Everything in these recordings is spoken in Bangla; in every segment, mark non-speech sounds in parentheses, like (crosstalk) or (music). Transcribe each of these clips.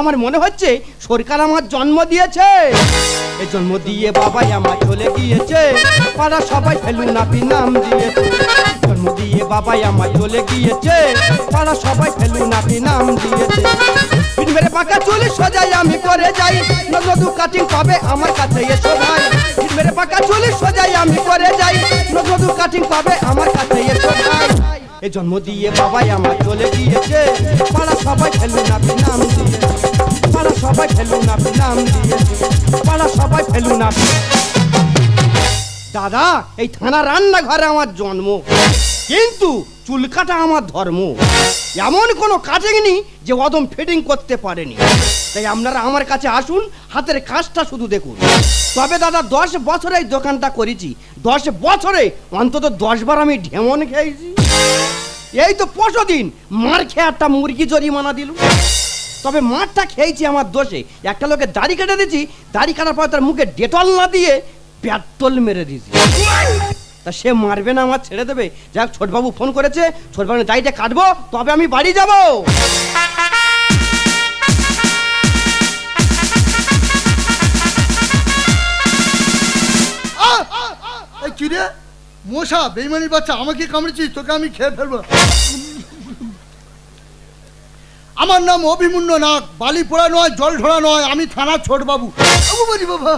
আমার মনে হচ্ছে সরকার আমার জন্ম দিয়েছে। এই জন্ম দিয়ে বাবাই আমার চলে গিয়েছে। পাড়া সবাই ফেলু নাপি নাম দিয়েছে জন্ম দিয়ে বাবাই আমার চলে গিয়েছে। পাড়া সবাই ফেলু নাপি নাম দিয়েছে মেরে পাকা চুলি সোজাই, আমি করে যাই। নদু কাটিং পাবে আমার কাছে এসো ভাই। মেরে পাকা চুলি সোজাই, আমি করে যাই। নদু কাটিং পাবে আমার কাছে এসো ভাই। এই জন্ম দিয়ে বাবাই আমার চলে গিয়েছে। পাড়া সবাই ফেলু নাপি নাম দিয়েছে পাড়া সবাই ফেলু নাপি নাম দিয়েছে পাড়া সবাই ফেলু নাপি দাদা, এই থানা রান্নাঘরে আমার জন্ম। কিন্তু চুল কাটা আমার ধর্ম। এমন কোনো কাটেনি যে অদম ফিটিং করতে পারেনি। তাই আপনারা আমার কাছে আসুন, হাতের কাজটা শুধু দেখুন। তবে দাদা, দশ বছরে এই দোকানটা করেছি। দশ বছরে, অন্তত দশ বার আমি ঢেমন খেয়েছি। এই তো পরশু দিন মার খেয়ে একটা মুরগি জরিমানা দিল। তবে মারটা খেয়েছি আমার দোষে। একটা লোকে দাড়ি কেটে দিয়েছি, দাড়ি কাটার পর তার মুখে ডেটল না দিয়ে প্যাট্রোল মেরে দিয়েছি। তা সে মারবে না, আমার ছেড়ে দেবে। যাক ছোটবাবু ফোন করেছে ছোটবাবু দাড়িটা কাটবো, তবে আমি বাড়ি যাব। আহ! মশা বেইমানির বাচ্চা আমাকে কামড়েছিস তোকে আমি খেয়ে ফেলব। আমার নাম অভিমুন্য নাগ বালি পোড়া নয় জল ঢোড়া নয় আমি থানার ছোট বাবু বাবু বলি বাবা।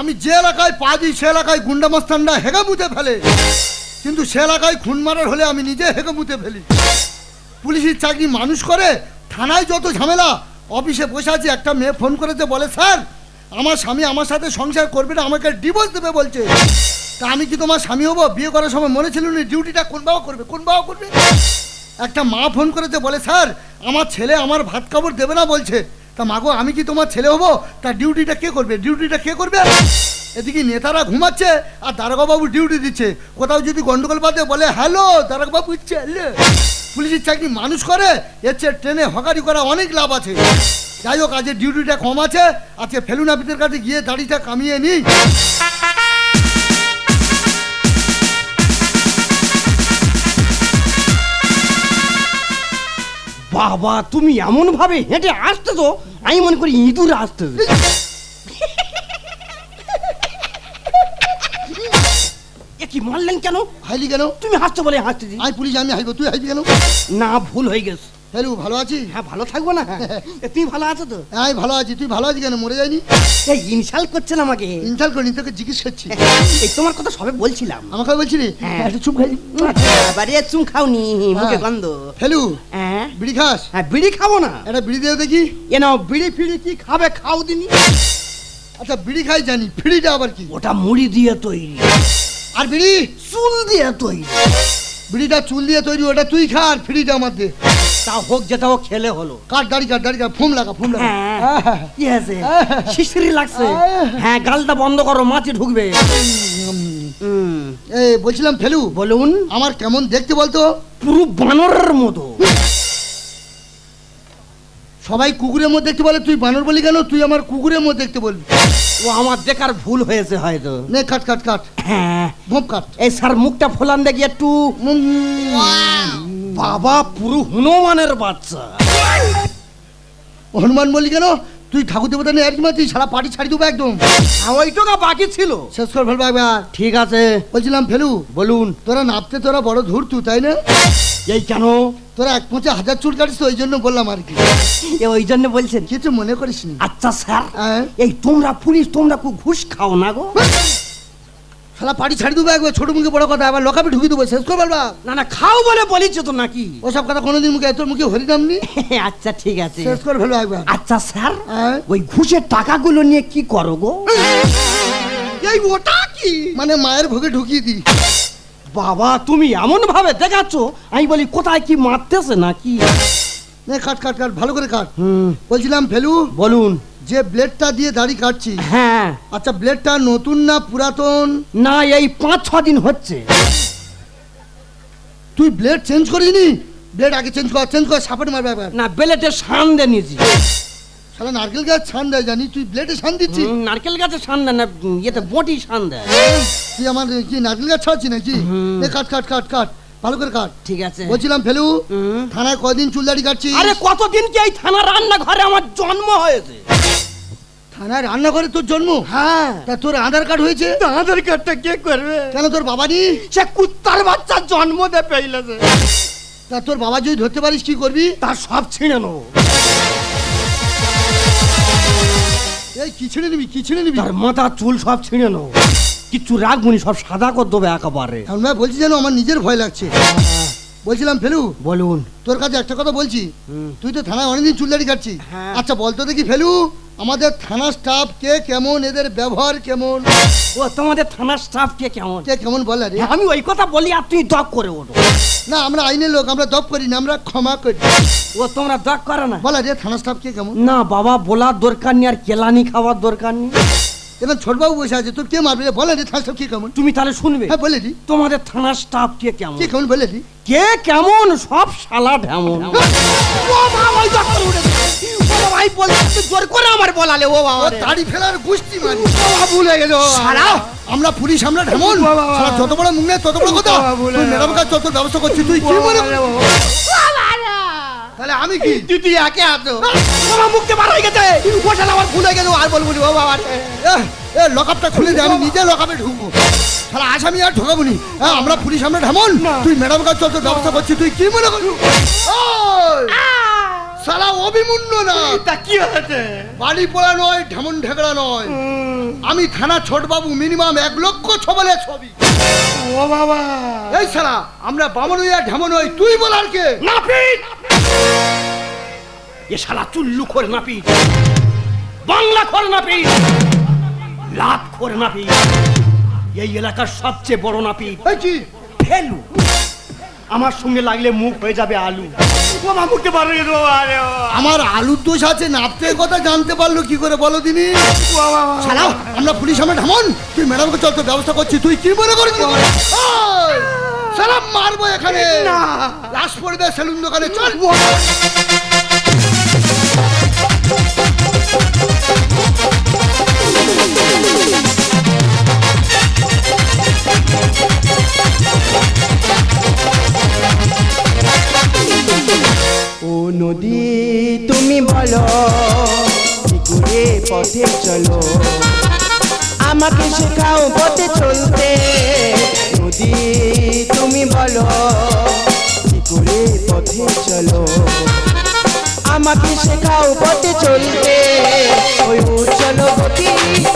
আমি যে এলাকায় পা দিই সে এলাকায় গুন্ডা মস্তানরা হেগে মুতে ফেলে। কিন্তু সে এলাকায় খুন মারার হলে আমি নিজে হেগে মুতে ফেলি। পুলিশের চাকরি মানুষ করে থানায় যত ঝামেলা অফিসে বসে আছি একটা মেয়ে ফোন করেছে বলে স্যার আমার স্বামী আমার সাথে সংসার করবে না আমাকে ডিভোর্স দেবে বলছে। তা আমি কি তোমার স্বামী হব? বিয়ে করার সময় মনে ছিল না ডিউটিটা কোন বাবা করবে? কোন বাবা করবে? একটা মা ফোন করেছে, বলে, স্যার, আমার ছেলে আমার ভাত কাপড় দেবে না, বলছে। তা মাগো আমি কি তোমার ছেলে হব? তার ডিউটিটা কে করবে? ডিউটিটা কে করবে? এদিকে নেতারা ঘুমাচ্ছে আর দারোগাবাবু ডিউটি দিচ্ছে। কোথাও যদি গন্ডগোল বাদে বলে, হ্যালো দারোগাবাবু চলে। পুলিশের চাকরি মানুষ করে এর ট্রেনে হকারি করা অনেক লাভ আছে। যাই হোক, আজকে ডিউটিটা কম আছে। আজকে ফেলুনাপিতের কাছে গিয়ে দাড়িটা কামিয়ে নিই। বাবা তুমি এমন ভাবে হেঁটে আসতে তো আমি মনে করি ইঁদুর আসতে কি মারলেন কেন? হাইলি কেন? তুমি হাসতে বলে হাসতে আমি পুলিশ আমি হাইব তুই হাইবি কেন? না ভুল হয়ে গেছে। হ্যালো ভালো আছিস? হ্যাঁ ভালো থাকব না? এ, তুমি ভালো আছো তো? হ্যাঁ আমি ভালো আছি। তুই ভালো আছিস কেন? মরে যায়নি? এই ইনসাল্ট করছেন আমাকে। ইনসাল করিনি তোকে জিজ্ঞেস করছি। এই তোমার কথা সবে বলছিলাম। আমাকে বলছি রে হ্যাঁ। একটু চুপ খাই বাড়ি চুম খাওনি মুখে হ্যাঁ। গন্ধ। ফেলু হ্যাঁ। বিড়ি খাস? হ্যাঁ বিড়ি খাব না। একটা বিড়ি দিয়ে দেখি। এ নাও বিড়ি ফিড়ি কি খাবে খাও দিনি। আচ্ছা বিড়ি খাই জানি ফিড়িটা আবার কি? ওটা মুড়ি দিয়ে তৈরি। আর বিড়ি? চুল দিয়ে তৈরি। বিড়িটা চুল দিয়ে তৈরি ওটা তুই খা আর ফ্রিজ আমার দে। তা হোক যেটা হোক খেলে হলো। কাট দাড়ি কাট দাড়ি কাট ফুম লাগা ফুম লাগা। হ্যাঁ। কি আছে শিশিরি লাগছে। হ্যাঁ গালটা বন্ধ করো মাছি ঢুকবে। এই বলছিলাম ফেলু বলুন। আমার কেমন দেখতে বলতো? পুরো বানরের মতো। সবাই কুকুরের মধ্যে দেখতে বলে তুই বানর বলি কেন? তুই আমার কুকুরের মধ্যে দেখতে বলবি। ও আমার দেখার ভুল হয়েছে হয়তো। নে কাট কাট কাট। হ্যাঁ। ভোপ কাট। এই স্যার মুখটা ফোলান দেখি একটু। বাবা পুরো হনুমানের বাচ্চা। হনুমান বলি কেন? তুই ঠাকুর দেবতা নিয়ে একদম তুই সারা পার্টি ছাড়ি দেবো একদম। ওই টোকা বাকি ছিল। শেষ কর ফেলব একবার। ঠিক আছে। বলছিলাম ফেলু বলুন তোরা নাপতে তোরা বড় ধূর্তু তাই না? এই কেন? তোরা এক পঁচে হাজার চুল কাটিস ওই জন্য বললাম আর কি। এ ওই জন্য বলছেন? কিছু মনে করিস নি আচ্ছা স্যার। হ্যাঁ। এই তোমরা পুলিশ তোমরা খুব ঘুষ খাও না গো। সারা পার্টি ছাড়ি দেবো একবার ছোট মুখে বড় কথা আবার লকাপে ঢুকি দেবো শেষ করে ফেলবা না না খাও বলে বলিছ তো নাকি? ওসব কথা কোনোদিন মুখে তোর মুখে হরিনাম নি (laughs) আচ্ছা ঠিক আছে। শেষ করে ফেলব একবার। আচ্ছা স্যার হ্যাঁ। ওই ঘুষের টাকাগুলো নিয়ে কি করো গো? এই ওটা কি? মানে মায়ের ভোগে ঢুকিয়ে দি বাবা তুমি এমন ভাবে দেখাচ্ছ আমি বলি কোথায় কি মারতেছে নাকি? নে কাট কাট কাট ভালো করে কাট। হুম। বলছিলাম ফেলু বলুন। যে ব্লেডটা দিয়ে দাড়ি কাটছি। হ্যাঁ। আচ্ছা ব্লেডটা নতুন না পুরাতন? না এই পাঁচ ছ দিন হচ্ছে। তুই ব্লেড চেঞ্জ করিনি ব্লেড আগে চেঞ্জ কর চেঞ্জ কর সাপোর্ট মারবে একবার না ব্লেডে সান দিয়ে নিয়েছি। সারা নারকেল গাছ ছান দেয় জানি তুই ব্লেডে ছান দিচ্ছি নারকেল গাছে সান দেয় না ইয়েতে বটি সান দেয়। তুই আমার কি নারকেল গাছ ছাড়ছি নাকি? কাট কাট কাট কাট ভালো করে কাট। ঠিক আছে। বলছিলাম ফেলু থানায় কদিন চুল দাড়ি কাটছি আরে কতদিন কি এই থানা রান্না ঘরে আমার জন্ম হয়েছে? থানায় রান্নাঘরে তোর জন্ম? হ্যাঁ। তা তোর আধার কার্ড হয়েছে? আধার কার্ডটা কে করবে? কেন তোর বাবা নি সে কুত্তার বাচ্চা জন্ম দে পেইলেছে তা তোর বাবা যদি ধরতে পারিস কি করবি? তার সব ছিঁড়ে নেব। এই কি ছিঁড়ে নিবি? কি ছিঁড়ে নিবি? তার মাথা চুল সব ছিঁড়ে নেব। কিচ্ছু রাখবনি সব সাদা করে দেবে একেবারে। ভাই বলছি যেন আমার নিজের ভয় লাগছে। বলছিলাম ফেলু বলুন। তোর কাছে একটা কথা বলছি। তুই তো থানায় অনেকদিন চুল দাড়ি কাটছি হ্যাঁ। আচ্ছা বলতো দেখি ফেলু আমাদের থানা স্টাফ কে কেমন এদের ব্যবহার কেমন? ও তোমাদের থানার স্টাফ কে কেমন? কে কেমন বলে রে? আমি ওই কথা বলি আর তুমি দক করে ওঠো। না আমরা আইনের লোক আমরা দপ করি না আমরা ক্ষমা করি। ও তোমরা দক করো না। বলা রে থানা স্টাফ কে কেমন? না বাবা বলার দরকার নেই আর কেলানি খাওয়ার দরকার নেই। এবার ছোটবাবু বসে আছে তোর কে মারবে? রে বলে রে থানা স্টাফ কে কেমন? তুমি তাহলে শুনবে। হ্যাঁ বলে দি। তোমাদের থানার স্টাফ কে কেমন? কে কেমন বলে দি? কে কেমন? সব শালা ঢেমন ও বাবা ওই উঠেছে। ও বাবা এই বলতে জোর করে আমার বলালে ও বাবা। দাড়ি ফেলার গুষ্টি মারি বাবা ভুলে বাবা। সারা আমরা পুলিশ আমরা ঢেমন সারা যত বড় মুখ নেই তত বড় কথা। তুই ম্যাডাম কাজ যত ব্যবস্থা করছিস তুই কি মনে তাহলে আমি কি? তুই তুই একে আছো। বাবা মুখতে বার হয়ে গেছে। ও শালা আমার ভুলে গেছে আর বলব না, বাবা এ লকআপটা খুলে দে আমি নিজে লকআপে ঢুকবো। সারা আসামি আর ঢোকাবো নি। হ্যাঁ আমরা পুলিশ আমরা ঢেমন। তুই ম্যাডাম কাজ যত ব্যবস্থা করছিস তুই কি মনে ওই! সালা অভিমুন্য না। তা কি হয়েছে? বাড়ি পোড়া নয় ঢেমন ঢেকড়া নয়। আমি থানা ছোটবাবু মিনিমাম এক লক্ষ ছবলে ছবি। ও বাবা। এই সালা আমরা বামন হইয়া ঢেমন হই তুই বলার কে? নাপিত! এ শালা চুল্লু করে নাপিত বাংলা করে নাপিত লাভ করে নাপিত এই এলাকার সবচেয়ে বড় কি? ফেলু। আমার সঙ্গে লাগলে মুখ হয়ে যাবে আলু। মুখতে পারবে আমার আলুর দোষ আছে নাপতে কথা জানতে পারল কি করে বলো দিনি? শালা আমরা পুলিশ আমরা ঢামন তুই ম্যাডামকে চল তোর ব্যবস্থা করছি তুই কি মনে করছিস শালা মারবো এখানে না। লাশ পড়বে সেলুন দোকানে চল ও নদী তুমি বলো করে পথে চলো আমাকে শেখাও পথে চলতে নদী পথে চলো। আমাকে শেখাও পথে চলবে ওই উজ্জ্বল গতি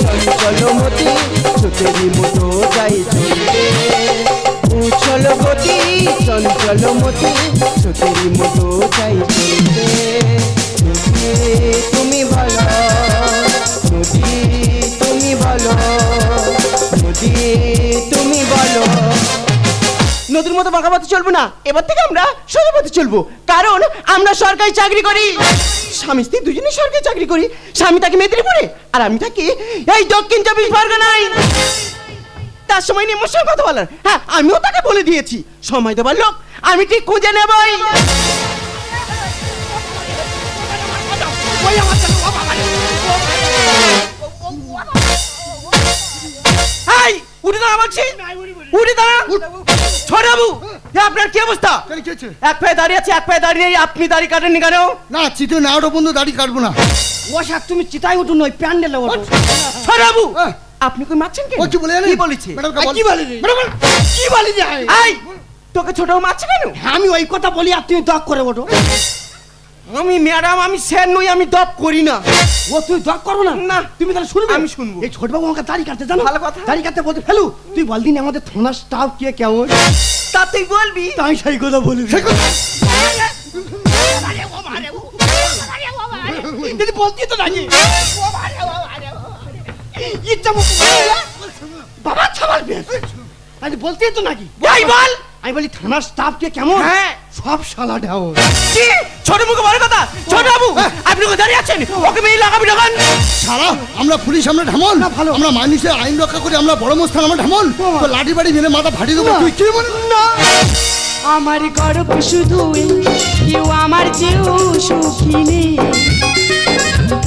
চঞ্চল মতি চোখেরই মতো যাই চলবে উজ্জ্বল গতি, চঞ্চল মতি চোখেরই মতো যাই চলতে। মতো বাঁকা পথে চলবো না। এবার থেকে আমরা সোজা পথে চলবো। কারণ আমরা সরকারি চাকরি করি। স্বামী স্ত্রী দুজনেই সরকারি চাকরি করি। স্বামী থাকি মেদিনীপুরে আর আমি থাকি এই দক্ষিণ চব্বিশ পরগনায়। তার সময় নিয়ে আমার সঙ্গে কথা বলার। হ্যাঁ আমিও তাকে বলে দিয়েছি। সময় দেবার লোক আমি ঠিক খুঁজে নেবই। এই উঠে দাঁড়া বলছি। দাঁড়া। ছোটাবু আপনার কি অবস্থা আপনার কি অবস্থা? এক পায়ে দাঁড়িয়ে আছে এক পায়ে দাঁড়িয়ে আপনি দাড়ি কাটেননি কেন? না চিতে না ওটা বন্ধু দাড়ি কাটবো না। ও স্যার তুমি চিতাই উঠুন ওই প্যান্ডেলে ওঠো। হ্যাঁ। আপনি কই মারছেন কি ও কি বলে কি বলেছে? কি বলে? কি বলে? এই তোকে ছোট মারছে কেন? আমি ওই কথা বলি আর তুমি দক করে ওঠো। আমি ম্যাডাম আমি স্যার নই আমি দপ করি না। ও তুই দক করো না? না। তুমি তাহলে শুনবে? আমি শুনব। এই ছোটবাবু আমাকে দাড়ি কাটতে জানো? ভালো কথা। দাড়ি কাটতে বলতে ফেলু তুই বল দিন আমাদের থানার স্টাফ কে কেমন? তা তুই বলবি। তাই সেই কথা বলি সে কথা- যদি বলতি তো নাকি ইচ্ছা মতো বাবা ছামাল পেয়ে আজ বলতে তো নাকি? যাই বল। আমি বলি থানার স্টাফকে কেমন? হ্যাঁ। সব শালা ঢাও কি? ছোট মুখে বড় কথা? ছোট বাবু আপনি কোথায় দাঁড়িয়ে আছেন? ওকে মেয়ে লাগাবি লাগান সারা আমরা পুলিশ আমরা ঢামন ভালো। আমরা মানুষের আইন রক্ষা করি আমরা বড় মস্তান আমরা ঢামন তো লাঠি বাড়ি মেরে মাথা ফাটিয়ে দেবো তুই কি মনে না। আমার গর্ব শুধু এই, কেউ আমার চেয়েও সুখী নেই।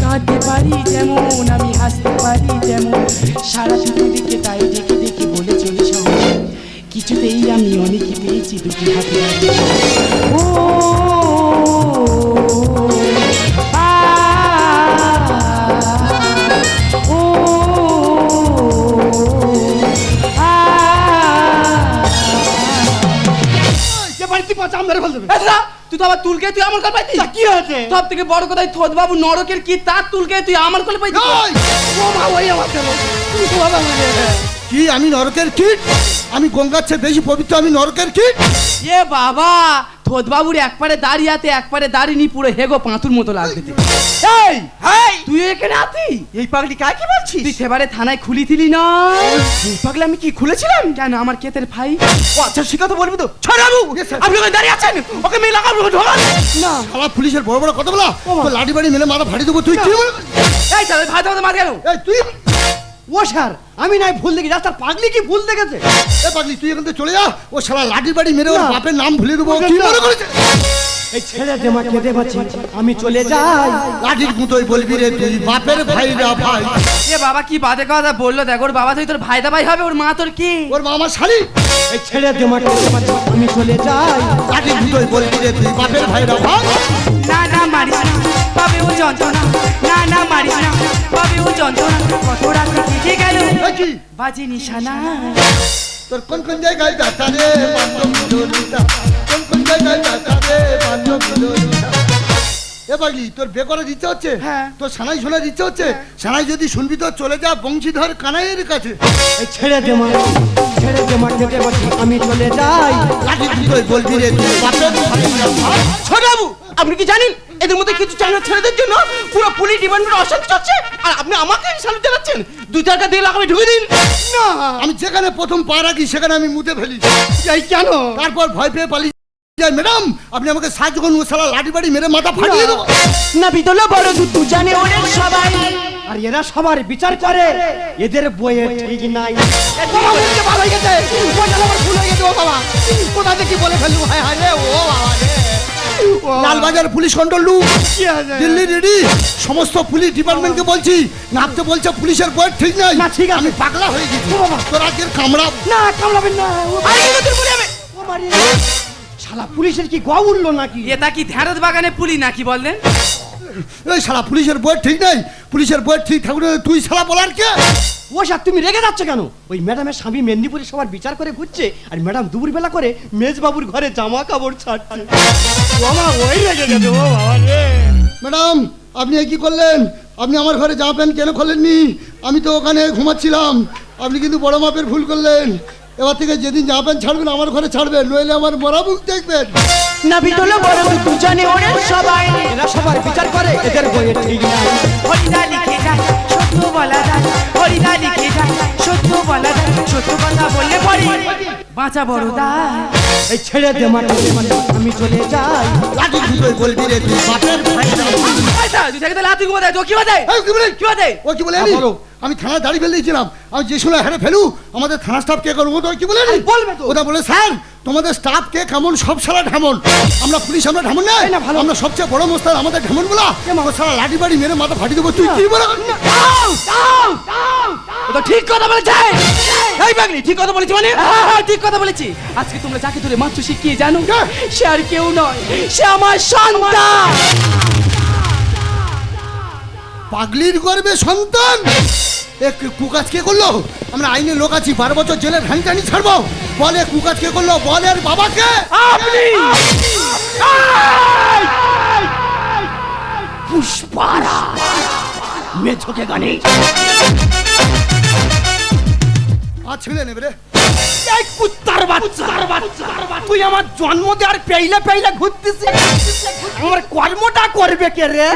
কাঁদতে পারি যেমন আমি হাসতে পারি যেমন। সারা পৃথিবীকে তাই ডেকে কিছুতেই আমি অনেকে পেয়েছি দুটি হাতে। ও আ, ও আ যে বাড়িতে পাঁচা মেরে ফেল দেবে তুই তো আবার তুলকে তুই আমার কল পাইতি? কি হয়েছে? সব থেকে বড় কথা থোদ বাবু নরকের কি তার তুলকে তুই আমার কল পাইতি! ও মা ওই আমার তুমি তো বাবা কি? আমি নরকের কীট আমি গঙ্গার চেয়ে বেশি পবিত্র আমি নরকের কীট এ বাবা থোদ বাবুর এক পারে দাঁড়িয়াতে এক পারে দাঁড়িয়ে পুরো হেগো পাঁতুর মতো লাগতে এই হেই! তুই এখানে আতি? এই পাগলি কাকে কি বলছিস? তুই সেবারে থানায় খুলিছিলি না? এই পাগলি আমি কি খুলেছিলাম? কেন আমার কেতের ভাই। ও আচ্ছা সে কথা বলবি তো। sir. আপনি ওখানে দাঁড়িয়ে আছেন? ওকে মেয়ে লাগাবো ঢোকান। না। সারা পুলিশের বড় বড় কথা বলা। তো লাঠি বাড়ি মেরে মাথা ফাটিয়ে দেবো তুই কি এই চল ভাই তোমাদের মাঝ গেল। এই তুই ও স্যার আমি নাই ভুল দেখি রাস্তার পাগলি কি ভুল দেখেছে? এ পাগলি তুই এখান থেকে চলে যা। ও সারা লাঠি বাড়ি মেরে ওর বাপের নাম ভুলে দেবো। কি মনে করেছে? এই ছেড়ে দে মা কেঁদে বাঁচি আমি চলে যাই। লাঠির মতোই বলবি রে তুই বাপের ভাই রা ভাই। এ বাবা কি বাদে কথা বলল দেখ ওর বাবা তুই তোর ভাই দা ভাই হবে ওর মা তোর কি? ওর মা আমার শালি। এই ছেড়ে দে মা কেঁদে বাঁচি আমি চলে যাই। লাঠির মতোই বলবি রে তুই বাপের ভাই রা ভাই। না মারিস না পাবে ও যন্ত্রণা। না না মারিস না পাবে ও যন্ত্রণা। কত রাত কেটে গেল কি? বাজে নিশানা। তোর কোন কোন জায়গায় ব্যথা রে বান্ধব কোন কোন জায়গায় ব্যথা রে বান্ধব এ পাগলি তোর বে করার ইচ্ছে হচ্ছে? হ্যাঁ। তোর সানাই শোনার ইচ্ছে হচ্ছে? সানাই যদি শুনবি তো চলে যা বংশীধর কানাইয়ের কাছে। এই ছেড়ে দে মা ছেড়ে দে মা কেঁদে বাঁচি আমি চলে যাই। লাঠি দুটোই বলবি রে তুই বাপের ভাই ছোট বাবু আপনি কি জানেন? এদের মধ্যে কিছু ছেলেদের জন্য পুরো পুলিশ ডিপার্টমেন্ট অশান্তি চলছে? আর আপনি আমাকে সালু জানাচ্ছেন? দুই টাকা দিয়ে লাগাবে ঢুকে দিন। না আমি যেখানে প্রথম পা রাখি সেখানে আমি মুতে ফেলি। এই কেন? তারপর ভয় পেয়ে যাই ম্যাডাম আপনি আমাকে সাহায্য করুন শালা লাঠি বাড়ি মেরে মাথা ফাটিয়ে দেবো না বিদল বড় দুটু জানে ওদের সবাই আর এরা সবার বিচার করে এদের বইয়ে ঠিক নাই ভালো হয়ে গেছে। আমার ভুল হয়ে গেছে, ও বাবা। কোথা থেকে বলে ফেললু? হায় হায় রে, ও বাবা রে। লালবাজার পুলিশ কন্ট্রোল রুম কি দিল্লি রেডি সমস্ত পুলিশ ডিপার্টমেন্টকে বলছি নামতে বলছে পুলিশের বয়স ঠিক নাই না, ঠিক আমি পাগলা হয়ে গেছি। তোর আজকের কামড়া না, কামড়াবেন না। আরে। শালা পুলিশের কি গা উঠল নাকি? এটা কি ধ্যারত বাগানে পুলি নাকি বললেন? এই শালা পুলিশের বয়স ঠিক নাই। পুলিশের বয়স ঠিক থাকলে তুই শালা বলার কে? ও স্যার তুমি রেগে যাচ্ছ কেন? ওই ম্যাডামের স্বামী মেদিনীপুরে সবার বিচার করে ঘুরছে আর ম্যাডাম দুপুর বেলা করে মেজবাবুর ঘরে জামা কাপড় ছাড়ছে। ও মা ওই রেগে গেছে ও বাবা রে। ম্যাডাম আপনি কি করলেন? আপনি আমার ঘরে জামা প্যান্ট কেন খোলেননি? আমি তো ওখানে ঘুমাচ্ছিলাম। আপনি কিন্তু বড় মাপের ভুল করলেন। এবার থেকে যেদিন যাবেন ছাড়বেন আমার ঘরে ছাড়বেন নইলে আমার মরা মুখ দেখবেন। না বিদল বড় দুটু জানে ওদের সবাই এরা সবার বিচার করে এদের বইয়ে ঠিক নাই। হরিদা লিখে যায় সত্য বলা যায়। হরিদা লিখে যায় সত্য বলা যায়। সত্য কথা বললে পরি বাঁচা বড় দায়। এই ছেড়ে দে মাটি আমি চলে যাই। লাঠি দুটোই বলবি রে তুই বাপের ভাই তুই থেকে তাহলে ঘুমা দেয় তো কি বাজায় কি বলে? কি বাজায় ও কি বলে হ্যাঁ, বলো। আমি থানায় দাঁড়িয়ে ফেলে দিয়েছিলাম। আমি যে সময় হেরে ফেলু আমাদের থানা স্টাফ কে করব তো কি বলে? বলবে তো। ওটা বলে স্যার তোমাদের স্টাফ কে কেমন সব সারা ঢামন আমরা পুলিশ আমরা ঢামন না। এই না, ভালো। আমরা সবচেয়ে বড় মোস্তান আমাদের ঢামন বলা সারা লাঠি বাড়ি মেরে মাথা ফাটি দেবো। তুই কি বলে ও তো ঠিক কথা বলেছে। এই বাগনি ঠিক কথা বলেছি মানে? হ্যাঁ, হ্যাঁ, ঠিক কথা বলেছি। আজকে তোমরা যাকে ধরে মাত্র শিখিয়ে জানো? সে আর কেউ নয় সে আমার সন্তান। পাগলির গর্বে সন্তান? এ কু- কুকাজ কে করল? আমরা আইনের লোক আছি বারো বছর জেলের হানি টানি ছাড়বো। বলে কুকাজ কে করল? বলে বাবাকে? আপনি! পুষ্পারা! মেঝোকে গানে। আর ছেলে নেবে রে। এই কুত্তার বাচ্চা। তুই আমার জন্ম দেওয়ার পেইলে পেইলে ঘুরতেছিস। আমার কর্মটা করবে কে রে?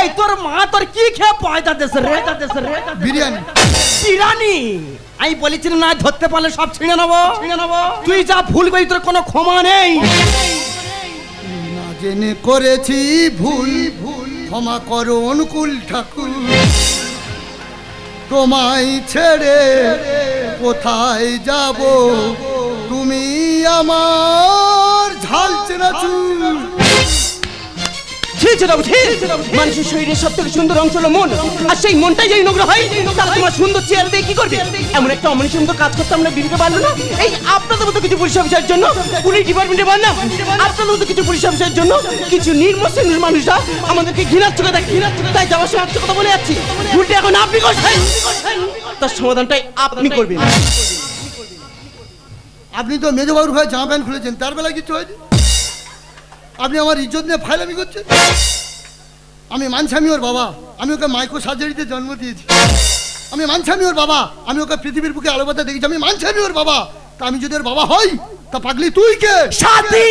এই তোর মা তোর কি খেয়ে পয়দা দেশে রে? দেশে রে বিরিয়ানি? বিরানি আমি বলেছিলাম না ধরতে পারলে সব ছিঁড়ে নেব। ছিঁড়ে নেব। তুই যা ভুল করি তোর কোনো ক্ষমা নেই। জেনে করেছি ভুল ভুল। ক্ষমা করো অনুকূল ঠাকুর। তোমায় ছেড়ে কোথায় যাব? তুমি আমার ঝাল চেনা মানুষের শরীরের সব থেকে সুন্দর অংশ হলো মন। আর সেই মনটাই যদি নোংরা হয়, তাহলে তোমার সুন্দর দিয়ে কি করবে? এমন একটা অমনি সুন্দর কাজ করতে আমরা বিরুদ্ধে পারল না? এই আপনাদের মতো কিছু পুলিশ অফিসার জন্য পুলিশ ডিপার্টমেন্টে আপনাদের মতো কিছু পুলিশ অফিসার জন্য কিছু মানুষরা আমাদেরকে ঘৃণার চোখে দেখে। তাই যাওয়ার সময় কথা বলে যাচ্ছি। ভুলটা এখন আপনি করছেন। তার সমাধানটাই আপনি করবেন। আপনি তো মেজবাবুর ভাই জামা প্যান্ট খুলেছেন, তার বেলা কিছু হয়নি আপনি আমার ইজ্জত নিয়ে ফাইলামি করছেন? আমি মানছি আমি ওর বাবা আমি ওকে মাইক্রো সার্জারিতে জন্ম দিয়েছি। আমি মানছি আমি ওর বাবা আমি ওকে পৃথিবীর বুকে আলোবাতে দেখেছি। আমি মানছি আমি ওর বাবা। তা আমি যদি ওর বাবা হই তা পাগলি তুই কে? সাথী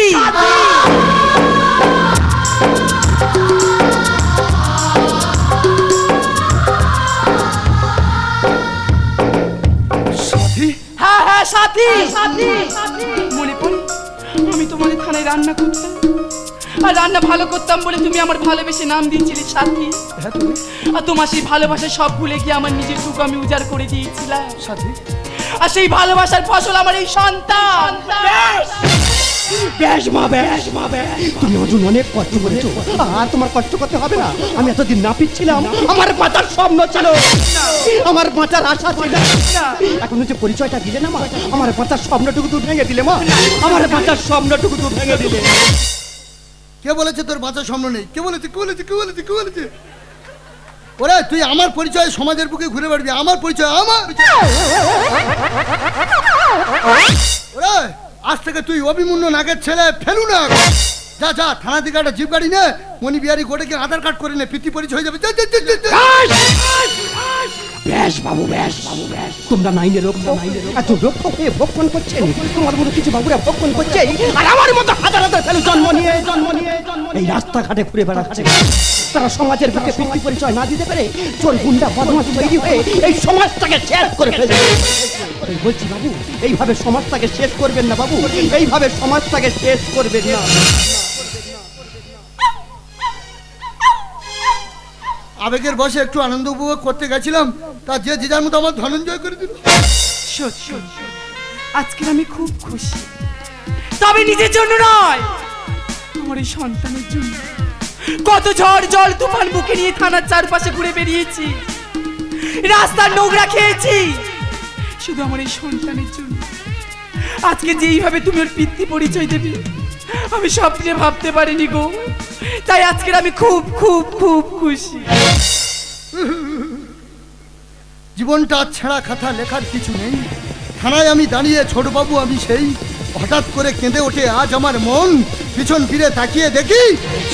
সাথী হ্যাঁ হ্যাঁ সাথী মনে পড়ে আমি তোমার থানায় রান্না করতাম আর রান্না ভালো করতাম বলে তুমি আমার ভালোবেসে নাম দিয়েছিলে সাথী। আর তোমার সেই ভালোবাসা সব ভুলে গিয়ে আমার নিজের সুখ আমি উজাড় করে দিয়েছিলাম। সাথী? আর সেই ভালোবাসার ফসল আমার এই সন্তান। মা মা তুমি আমার অনেক কষ্ট করেছ। আর তোমার কষ্ট করতে হবে না। আমি এতদিন না পিচ্ছিলাম আমার বাঁচার স্বপ্ন ছিল। আমার বাঁচার আশা ছিল। এখন যে পরিচয়টা দিলে না মা? আমার বাঁচার স্বপ্নটুকু তুই ভেঙে দিলে মা। আমার বাঁচার স্বপ্নটুকু তুই ভেঙে দিলে। কে বলেছে তোর বাচ্চা সম্মান নেই? কে বলেছে? কে বলেছে? কে বলেছে? কে বলেছে? ওরে, তুই আমার পরিচয় সমাজের বুকে ঘুরে বেড়বি। আমার পরিচয়, আমার ওরে, আজ থেকে তুই অভিমন্য নাগের ছেলে, ফেলু না যা যা থানা থেকে একটা জিপ গাড়ি নে। মনি বিহারি গোটেকে আধার কার্ড করে নে, পিতি পরিচয় হয়ে যাবে। বেশ বাবু বেশ বাবু বেশ তোমরা নাইনে রোগ নাইনে রোগ এত রোগ হয়ে ভক্ষণ করছেন তোমার মতো কিছু বাবুরা ভক্ষণ করছে আর আমার মতো হাজার হাজার ফেলু জন্ম নিয়ে জন্ম নিয়ে এই রাস্তাঘাটে ঘুরে বেড়াচ্ছে। তারা সমাজের বুকে পিতৃ পরিচয় না দিতে পেরে চোর গুন্ডা বদমাস তৈরি হয়ে এই সমাজটাকে শেষ করে ফেলছে। বলছি বাবু এইভাবে সমাজটাকে শেষ করবেন না বাবু। এইভাবে সমাজটাকে শেষ করবেন না। আবেগের বসে একটু আনন্দ উপভোগ করতে গেছিলাম, তা যে যে যার মতো আমার ধনঞ্জয় করে দিল। আজকে আমি খুব খুশি। তবে নিজের জন্য নয়, আমার এই সন্তানের জন্য। কত ঝড় জল তুফান বুকে নিয়ে থানার চারপাশে ঘুরে বেরিয়েছি। রাস্তার নোংরা খেয়েছি। শুধু আমার এই সন্তানের জন্য। আজকে যেইভাবে তুমি ওর পিতৃ পরিচয় দেবে, আমি স্বপ্নে ভাবতে পারিনি গো। তাই আজকের আমি খুব খুব খুব খুশি। জীবনটা ছেঁড়া খাতা লেখার কিছু নেই। থানায় আমি দাঁড়িয়ে ছোটবাবু আমি সেই হঠাৎ করে কেঁদে ওঠে আজ আমার মন। পিছন ফিরে তাকিয়ে দেখি,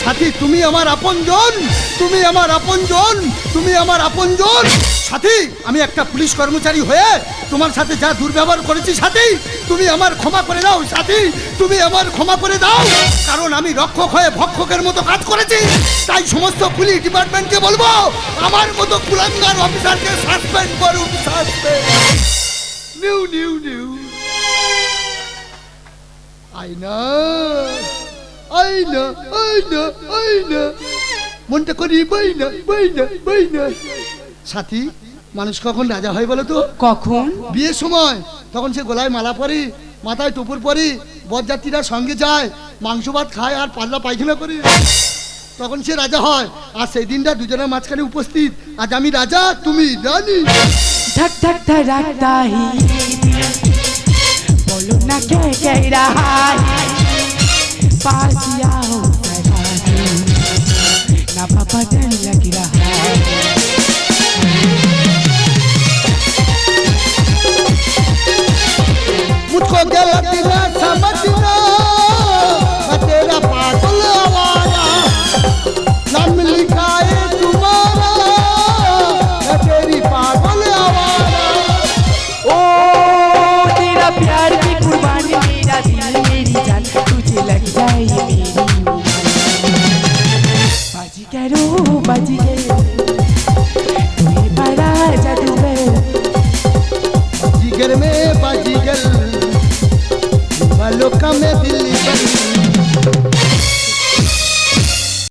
সাথী, তুমি আমার আপনজন, তুমি আমার আপনজন, তুমি আমার আপনজন। সাথী, আমি একটা পুলিশ কর্মচারী হয়ে তোমার সাথে যা দুর্ব্যবহার করেছি, সাথী, তুমি আমার ক্ষমা করে দাও, সাথী, তুমি আমার ক্ষমা করে দাও। কারণ আমি রক্ষক হয়ে ভক্ষকের মতো কাজ করেছি। তাই সমস্ত পুলিশ ডিপার্টমেন্টকে বলব, আমার মতো কুলাঙ্গার অফিসারকে সাসপেন্ড করুন সাসপেন্ড নিউ নিউ নিউ। আইনা আয়না আয়না আয়না মনটা করি বাইনা বাইনা বাইনা সাথী মানুষ কখন রাজা হয় বলো তো কখন বিয়ের সময় তখন সে গলায় মালা পরি মাথায় টুপুর পরি বরযাত্রীরা সঙ্গে যায় মাংস ভাত খায় আর পাল্লা পায়খানা করি তখন সে রাজা হয় আর সেই দিনটা দুজনের মাঝখানে উপস্থিত আজ আমি রাজা তুমি রানী ধক ধক ধরাক দাহি বলো না কে কে রাহাই है पास आओ जरा ही, ना पापा डर लग रहा